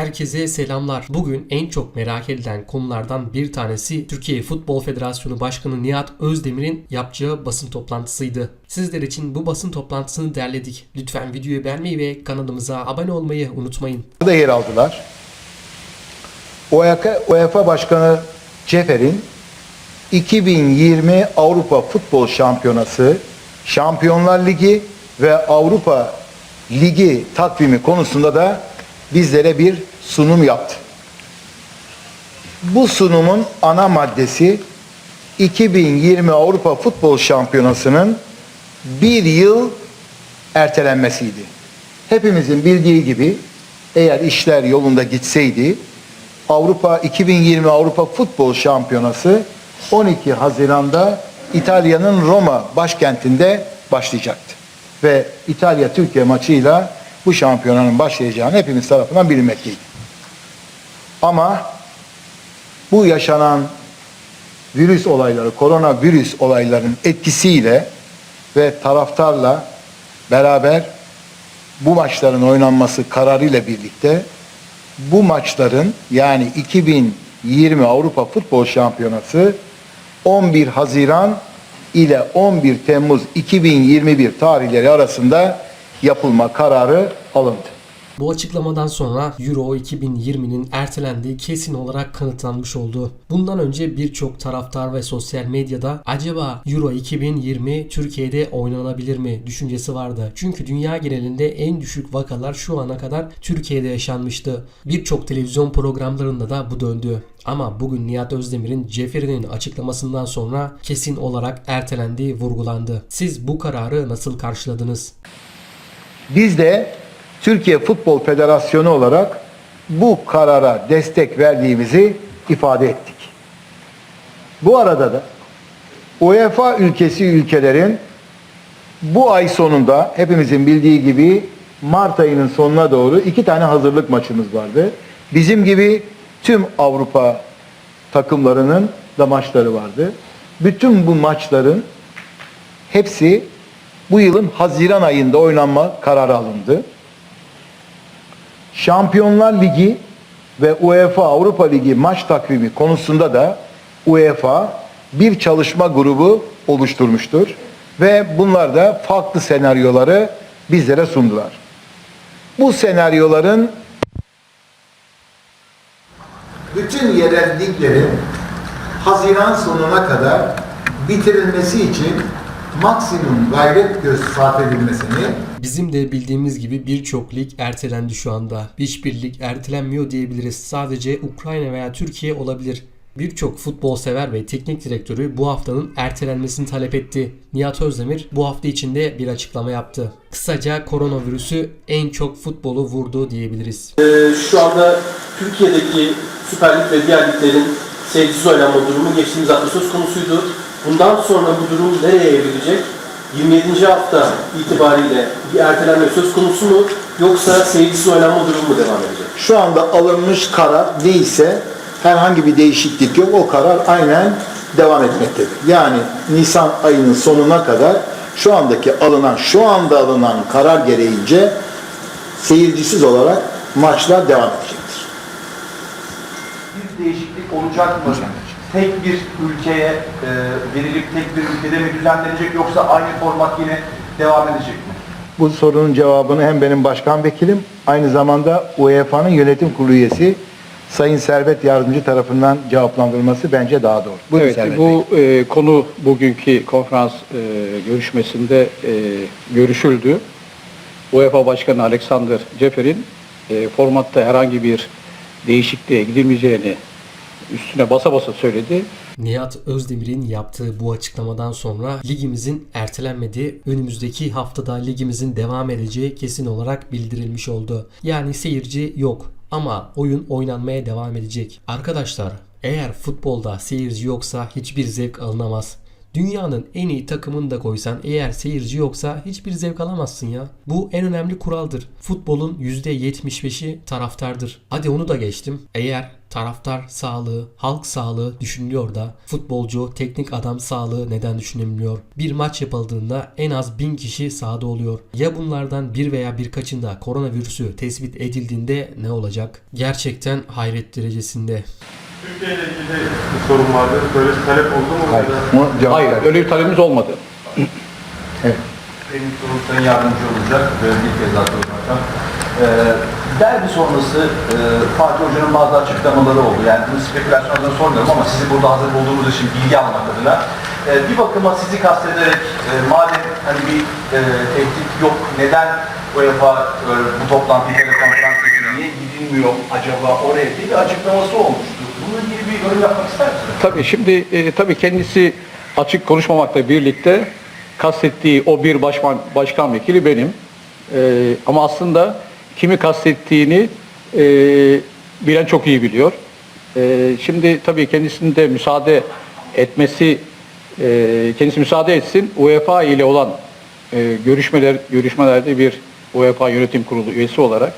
Herkese selamlar. Bugün en çok merak edilen konulardan bir tanesi Türkiye Futbol Federasyonu Başkanı Nihat Özdemir'in yapacağı basın toplantısıydı. Sizler için bu basın toplantısını derledik. Lütfen videoyu beğenmeyi ve kanalımıza abone olmayı unutmayın. da yer aldılar. UEFA, Başkanı Cefer'in 2020 Avrupa Futbol Şampiyonası, Şampiyonlar Ligi ve Avrupa Ligi takvimi konusunda da bizlere bir sunum yaptı. Bu sunumun ana maddesi 2020 Avrupa Futbol Şampiyonası'nın bir yıl ertelenmesiydi. Hepimizin bildiği gibi eğer işler yolunda gitseydi Avrupa 2020 Avrupa Futbol Şampiyonası 12 Haziran'da İtalya'nın Roma başkentinde başlayacaktı. Ve İtalya Türkiye maçıyla bu şampiyonanın başlayacağını hepimiz tarafından bilinmekteydi. Ama bu yaşanan virüs olayları, koronavirüs olaylarının etkisiyle ve taraftarla beraber bu maçların oynanması kararıyla birlikte bu maçların yani 2020 Avrupa Futbol Şampiyonası 11 Haziran ile 11 Temmuz 2021 tarihleri arasında yapılma kararı alındı. Bu açıklamadan sonra Euro 2020'nin ertelendiği kesin olarak kanıtlanmış oldu. Bundan önce birçok taraftar ve sosyal medyada acaba Euro 2020 Türkiye'de oynanabilir mi düşüncesi vardı. Çünkü dünya genelinde en düşük vakalar şu ana kadar Türkiye'de yaşanmıştı. Birçok televizyon programlarında da bu döndü. Ama bugün Nihat Özdemir'in Ceferi'nin açıklamasından sonra kesin olarak ertelendiği vurgulandı. Siz bu kararı nasıl karşıladınız? Biz de Türkiye Futbol Federasyonu olarak bu karara destek verdiğimizi ifade ettik. Bu arada da UEFA ülkesi ülkelerin bu ay sonunda hepimizin bildiği gibi Mart ayının sonuna doğru iki tane hazırlık maçımız vardı. Bizim gibi tüm Avrupa takımlarının da maçları vardı. Bütün bu maçların hepsi bu yılın Haziran ayında oynanma kararı alındı. Şampiyonlar Ligi ve UEFA Avrupa Ligi maç takvimi konusunda da UEFA bir çalışma grubu oluşturmuştur ve bunlar da farklı senaryoları bizlere sundular. Bu senaryoların bütün yerel liglerin Haziran sonuna kadar bitirilmesi için maksimum gayret göz sarf edilmesini Bizim de bildiğimiz gibi birçok lig ertelendi şu anda. Hiçbir lig ertelenmiyor diyebiliriz. Sadece Ukrayna veya Türkiye olabilir. Birçok futbol sever ve teknik direktörü bu haftanın ertelenmesini talep etti. Nihat Özdemir bu hafta içinde bir açıklama yaptı. Kısaca koronavirüsü en çok futbolu vurdu diyebiliriz. Ee, şu anda Türkiye'deki Süper Lig ve diğer liglerin seyircisiz oynanma durumu geçtiğimiz hafta söz konusuydu. Bundan sonra bu durum nereye evrilecek? 27. hafta itibariyle bir ertelenme söz konusu mu yoksa seyircisiz oynanma durumu mu devam edecek? Şu anda alınmış karar değilse herhangi bir değişiklik yok. O karar aynen devam etmektedir. Yani Nisan ayının sonuna kadar şu andaki alınan, şu anda alınan karar gereğince seyircisiz olarak maçlar devam edecektir. bir değişiklik olacak mı? Tek bir ülkeye e, verilip tek bir ülkede mi düzenlenecek yoksa aynı format yine devam edecek mi? Bu sorunun cevabını hem benim başkan vekilim aynı zamanda UEFA'nın yönetim kurulu üyesi Sayın Servet Yardımcı tarafından cevaplandırılması bence daha doğru. Buyurun Evet, Servet bu e, konu bugünkü konferans e, görüşmesinde e, görüşüldü. UEFA Başkanı Alexander Cefer'in e, formatta herhangi bir değişikliğe gidilmeyeceğini üstüne basa basa söyledi. Nihat Özdemir'in yaptığı bu açıklamadan sonra ligimizin ertelenmediği, önümüzdeki haftada ligimizin devam edeceği kesin olarak bildirilmiş oldu. Yani seyirci yok ama oyun oynanmaya devam edecek. Arkadaşlar eğer futbolda seyirci yoksa hiçbir zevk alınamaz. Dünyanın en iyi takımını da koysan eğer seyirci yoksa hiçbir zevk alamazsın ya. Bu en önemli kuraldır. Futbolun %75'i taraftardır. Hadi onu da geçtim. Eğer Taraftar sağlığı, halk sağlığı düşünülüyor da futbolcu, teknik adam sağlığı neden düşünülmüyor? Bir maç yapıldığında en az bin kişi sahada oluyor. Ya bunlardan bir veya birkaçında koronavirüsü tespit edildiğinde ne olacak? Gerçekten hayret derecesinde. Türkiye ile ilgili bir sorun vardı. Böyle bir talep oldu mu? Hayır. Hayır, ver. öyle bir talebimiz olmadı. Benim sorum sana yardımcı olacak. Böyle bir kez daha. Ee, derbi sonrası e, Fatih Hoca'nın bazı açıklamaları oldu. Yani bunu spekülasyonlardan sormuyorum ama sizi burada hazır bulduğumuz için bilgi almak adına. e, bir bakıma sizi kastederek e, madem hani bir e, tehdit yok neden UEFA e, bu toplantıyı telekonferans niye gidilmiyor acaba oraya diye bir açıklaması olmuştu. Bununla ilgili bir yorum yapmak ister misiniz? Tabii şimdi e, tabii kendisi açık konuşmamakla birlikte kastettiği o bir başkan, başkan vekili benim. E, ama aslında kimi kastettiğini e, bilen çok iyi biliyor. E, şimdi tabii kendisinin de müsaade etmesi, e, kendisi müsaade etsin. UEFA ile olan e, görüşmeler görüşmelerde bir UEFA Yönetim Kurulu üyesi olarak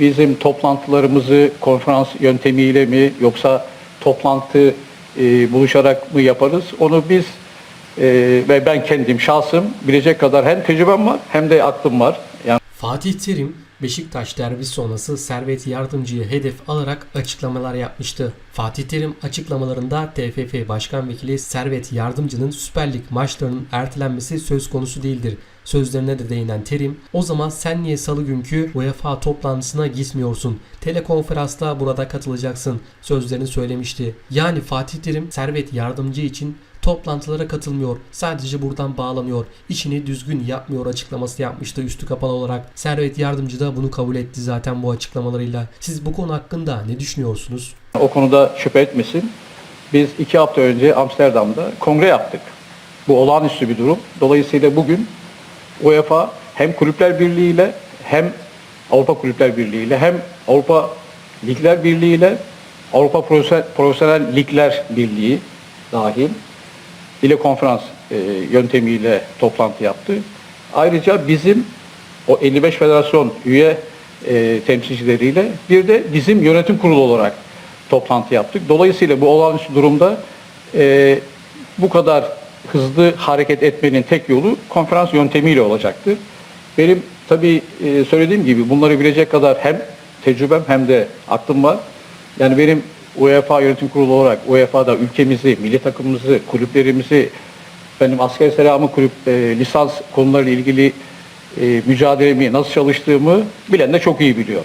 bizim toplantılarımızı konferans yöntemiyle mi yoksa toplantı e, buluşarak mı yaparız? Onu biz e, ve ben kendim şahsım bilecek kadar hem tecrübem var hem de aklım var. Fatih Terim Beşiktaş derbisi sonrası Servet Yardımcı'yı hedef alarak açıklamalar yapmıştı. Fatih Terim açıklamalarında TFF Başkan Vekili Servet Yardımcı'nın Süper Lig maçlarının ertelenmesi söz konusu değildir. Sözlerine de değinen Terim, o zaman sen niye salı günkü UEFA toplantısına gitmiyorsun? Telekonferansta burada katılacaksın sözlerini söylemişti. Yani Fatih Terim Servet Yardımcı için toplantılara katılmıyor. Sadece buradan bağlanıyor. İşini düzgün yapmıyor açıklaması yapmıştı üstü kapalı olarak. Servet Yardımcı da bunu kabul etti zaten bu açıklamalarıyla. Siz bu konu hakkında ne düşünüyorsunuz? o konuda şüphe etmesin. Biz iki hafta önce Amsterdam'da kongre yaptık. Bu olağanüstü bir durum. Dolayısıyla bugün UEFA hem Kulüpler Birliği ile hem Avrupa Kulüpler Birliği ile hem Avrupa Ligler Birliği ile Avrupa Profesyonel, Ligler Birliği dahil ile konferans e, yöntemiyle toplantı yaptı. Ayrıca bizim o 55 federasyon üye e, temsilcileriyle bir de bizim yönetim kurulu olarak toplantı yaptık. Dolayısıyla bu olağanüstü durumda e, bu kadar hızlı hareket etmenin tek yolu konferans yöntemiyle olacaktır. Benim tabii e, söylediğim gibi bunları bilecek kadar hem tecrübem hem de aklım var. Yani benim UEFA yönetim kurulu olarak UEFA'da ülkemizi, milli takımımızı, kulüplerimizi, benim asker selamı kulüp e, lisans konularıyla ilgili e, mücadelemi nasıl çalıştığımı bilen de çok iyi biliyor.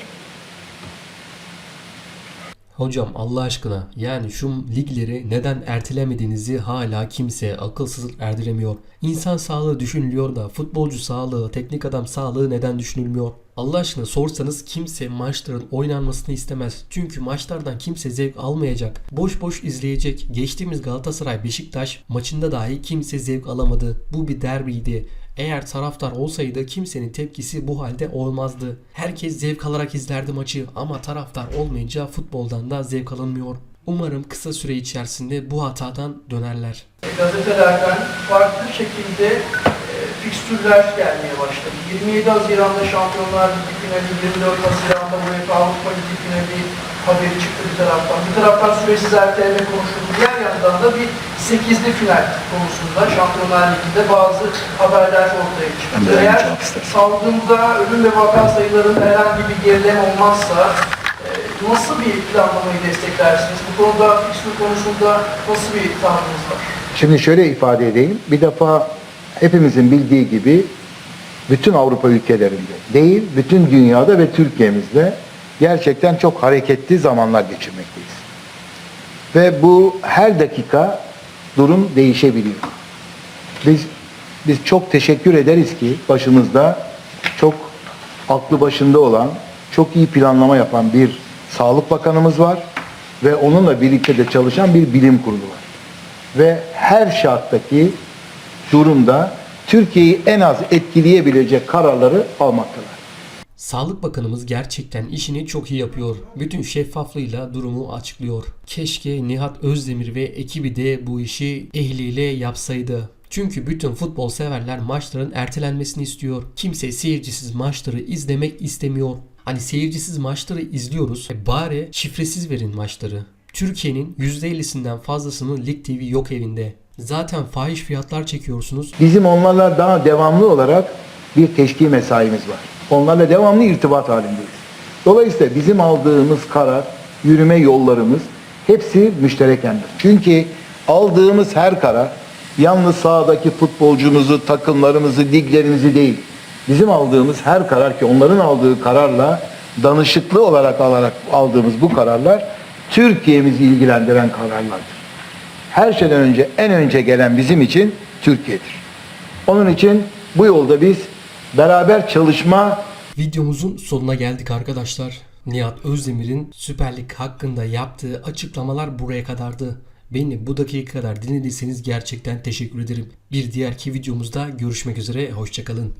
Hocam Allah aşkına yani şu ligleri neden ertelemediğinizi hala kimse akılsız erdiremiyor. İnsan sağlığı düşünülüyor da futbolcu sağlığı, teknik adam sağlığı neden düşünülmüyor? Allah aşkına sorsanız kimse maçların oynanmasını istemez. Çünkü maçlardan kimse zevk almayacak. Boş boş izleyecek. Geçtiğimiz Galatasaray Beşiktaş maçında dahi kimse zevk alamadı. Bu bir derbiydi. Eğer taraftar olsaydı kimsenin tepkisi bu halde olmazdı. Herkes zevk alarak izlerdi maçı ama taraftar olmayınca futboldan da zevk alınmıyor. Umarım kısa süre içerisinde bu hatadan dönerler. gazetelerden farklı şekilde e, fikstürler gelmeye başladı. 27 Haziran'da Şampiyonlar Ligi finali, 24 Haziran'da UEFA Avrupa Ligi finali haberi çıktı bir taraftan. Bir taraftan süresiz erteleme konuşuldu. Diğer yandan da bir 8'li final konusunda Şampiyonlar Ligi'nde bazı haberler ortaya çıktı. Eğer salgında ölüm ve vaka sayılarında herhangi bir gerileme olmazsa e, nasıl bir planlamayı desteklersiniz? Bu konuda fikstür konusunda nasıl bir tavrınız var? Şimdi şöyle ifade edeyim. Bir defa hepimizin bildiği gibi bütün Avrupa ülkelerinde değil, bütün dünyada ve Türkiye'mizde gerçekten çok hareketli zamanlar geçirmekteyiz. Ve bu her dakika durum değişebiliyor. Biz biz çok teşekkür ederiz ki başımızda çok aklı başında olan, çok iyi planlama yapan bir Sağlık Bakanımız var ve onunla birlikte de çalışan bir bilim kurulu var ve her şarttaki durumda Türkiye'yi en az etkileyebilecek kararları almaktalar. Sağlık Bakanımız gerçekten işini çok iyi yapıyor. Bütün şeffaflığıyla durumu açıklıyor. Keşke Nihat Özdemir ve ekibi de bu işi ehliyle yapsaydı. Çünkü bütün futbol severler maçların ertelenmesini istiyor. Kimse seyircisiz maçları izlemek istemiyor. Hani seyircisiz maçları izliyoruz. E bari şifresiz verin maçları. Türkiye'nin %50'sinden fazlasının Lig TV yok evinde. Zaten fahiş fiyatlar çekiyorsunuz. Bizim onlarla daha devamlı olarak bir teşkil mesaimiz var. Onlarla devamlı irtibat halindeyiz. Dolayısıyla bizim aldığımız karar, yürüme yollarımız hepsi müşterekendir. Çünkü aldığımız her karar yalnız sahadaki futbolcumuzu, takımlarımızı, liglerimizi değil. Bizim aldığımız her karar ki onların aldığı kararla danışıklı olarak alarak aldığımız bu kararlar Türkiye'mizi ilgilendiren kararlardır. Her şeyden önce en önce gelen bizim için Türkiye'dir. Onun için bu yolda biz beraber çalışma Videomuzun sonuna geldik arkadaşlar. Nihat Özdemir'in Süper Lig hakkında yaptığı açıklamalar buraya kadardı. Beni bu dakika kadar dinlediyseniz gerçekten teşekkür ederim. Bir diğerki videomuzda görüşmek üzere, hoşçakalın.